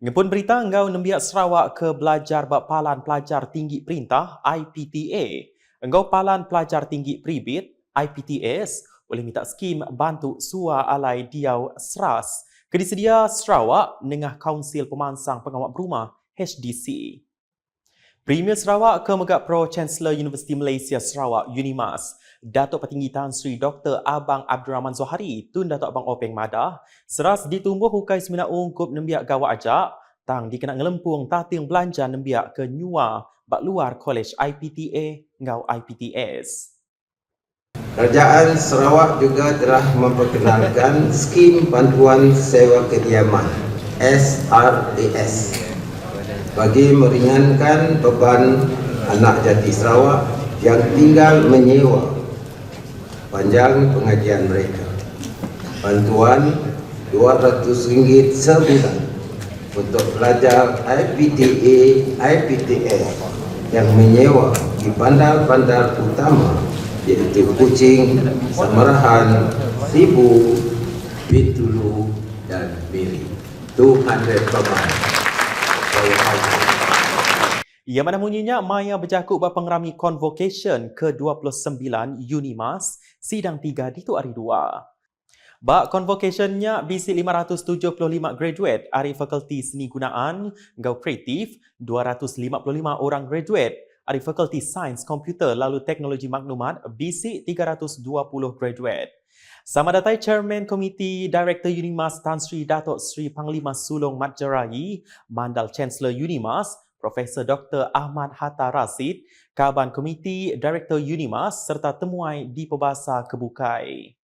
Ngepun berita engkau nembiak Sarawak ke belajar bak palan pelajar tinggi perintah IPTA. Engkau palan pelajar tinggi peribit IPTS boleh minta skim bantu sua alai diau seras ke disedia Sarawak dengan Kaunsil Pemansang Pengawal Berumah HDC. Premier Sarawak ke Megak Pro Chancellor Universiti Malaysia Sarawak Unimas Datuk Petinggi Tan Sri Dr. Abang Abdul Rahman Zohari Tun Datuk Abang Openg Madah seras ditumbuh hukai semina ungkup nembiak gawa ajak tang dikena ngelempung tating belanja nembiak ke nyua bak luar College IPTA ngau IPTS. Kerajaan Sarawak juga telah memperkenalkan skim bantuan sewa kediaman SRAS bagi meringankan beban anak jati Sarawak yang tinggal menyewa panjang pengajian mereka. Bantuan RM200 sebulan untuk pelajar IPTA, IPTS yang menyewa di bandar-bandar utama iaitu Kuching, Samarahan, Sibu, Bitulu dan Miri. 200 per month. Ia mana bunyinya Maya berjakuk bak pengerami convocation ke-29 Unimas sidang 3 di tu hari 2. Bak convocationnya BC 575 graduate ari fakulti seni gunaan ngau kreatif 255 orang graduate ari fakulti sains komputer lalu teknologi maklumat BC 320 graduate. Sama datai Chairman Komiti Director Unimas Tan Sri Datuk Sri Panglima Sulong Mat Jerayi, Mandal Chancellor Unimas, Profesor Dr. Ahmad Hatta Rasid, Kaban Komiti Director Unimas serta temuai di Pebasa Kebukai.